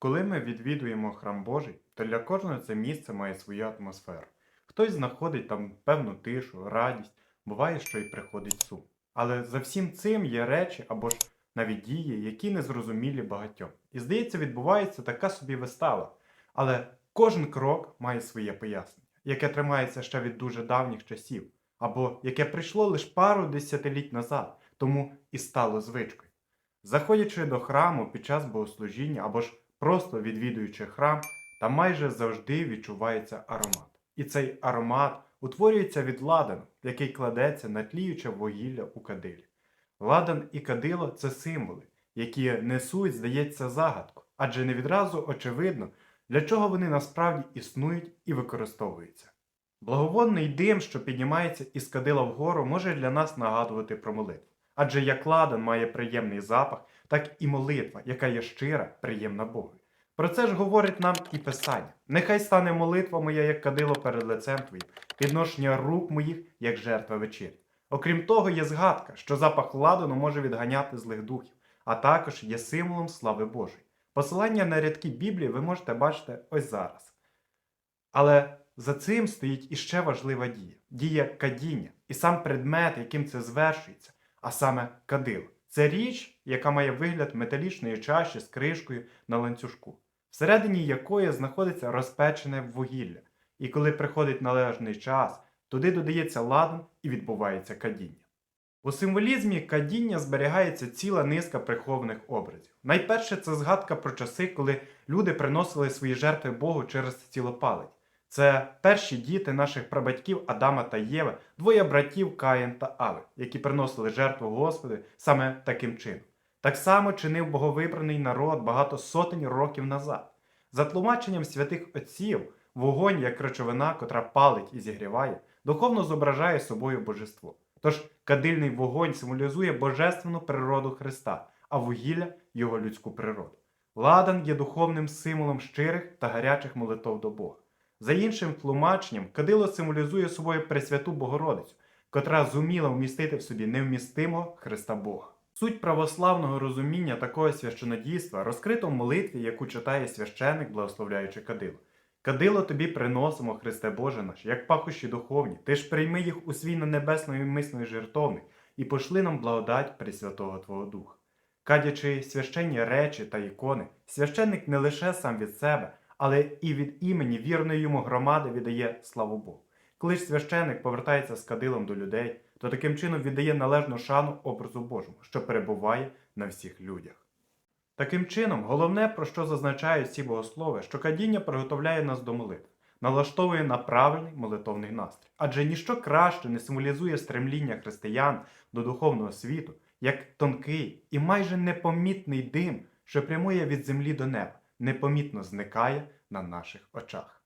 Коли ми відвідуємо храм Божий, то для кожного це місце має свою атмосферу. Хтось знаходить там певну тишу, радість, буває, що й приходить сум. Але за всім цим є речі або ж навіть дії, які незрозумілі багатьом. І здається, відбувається така собі вистава. Але кожен крок має своє пояснення, яке тримається ще від дуже давніх часів, або яке прийшло лише пару десятиліть назад, тому і стало звичкою. Заходячи до храму під час богослужіння або ж просто відвідуючи храм, там майже завжди відчувається аромат. І цей аромат утворюється від ладану, який кладеться на тліюче вугілля у кадилі. Ладан і кадило це символи, які несуть, здається, загадку, адже не відразу очевидно, для чого вони насправді існують і використовуються. Благовонний дим, що піднімається із кадила вгору, може для нас нагадувати про молитву. Адже як ладан має приємний запах, так і молитва, яка є щира, приємна Богу. Про це ж говорить нам і Писання. Нехай стане молитва моя, як кадило перед лицем твоїм, підношення рук моїх, як жертва вечері. Окрім того, є згадка, що запах ладану може відганяти злих духів, а також є символом слави Божої. Посилання на рядки Біблії ви можете бачити ось зараз. Але за цим стоїть іще важлива дія дія кадіння, і сам предмет, яким це звершується, а саме кадило. Це річ, яка має вигляд металічної чаші з кришкою на ланцюжку, всередині якої знаходиться розпечене вугілля. І коли приходить належний час, туди додається ладан і відбувається кадіння. У символізмі кадіння зберігається ціла низка прихованих образів. Найперше це згадка про часи, коли люди приносили свої жертви Богу через цілопалець. Це перші діти наших прабатьків Адама та Єви, двоє братів Каїн та Ави, які приносили жертву Господу саме таким чином. Так само чинив боговибраний народ багато сотень років назад. За тлумаченням святих отців, вогонь, як речовина, котра палить і зігріває, духовно зображає собою божество. Тож кадильний вогонь символізує божественну природу Христа, а вугілля його людську природу. Ладан є духовним символом щирих та гарячих молитов до Бога. За іншим тлумаченням, кадило символізує собою Пресвяту Богородицю, котра зуміла вмістити в собі невмістимого Христа Бога. Суть православного розуміння такого священодійства розкрито в молитві, яку читає священик, благословляючи кадило. Кадило тобі приносимо, Христе Боже наш, як пахощі духовні, ти ж прийми їх у свій на небесної мисної жертовник і пошли нам благодать Пресвятого Твого Духа. Кадячи священні речі та ікони, священник не лише сам від себе, але і від імені вірної йому громади віддає славу Богу. Коли ж священник повертається з кадилом до людей, то таким чином віддає належну шану образу Божому, що перебуває на всіх людях. Таким чином, головне, про що зазначають ці богослови, що кадіння приготовляє нас до молитв, налаштовує на правильний молитовний настрій. Адже ніщо краще не символізує стремління християн до духовного світу, як тонкий і майже непомітний дим, що прямує від землі до неба, непомітно зникає на наших очах.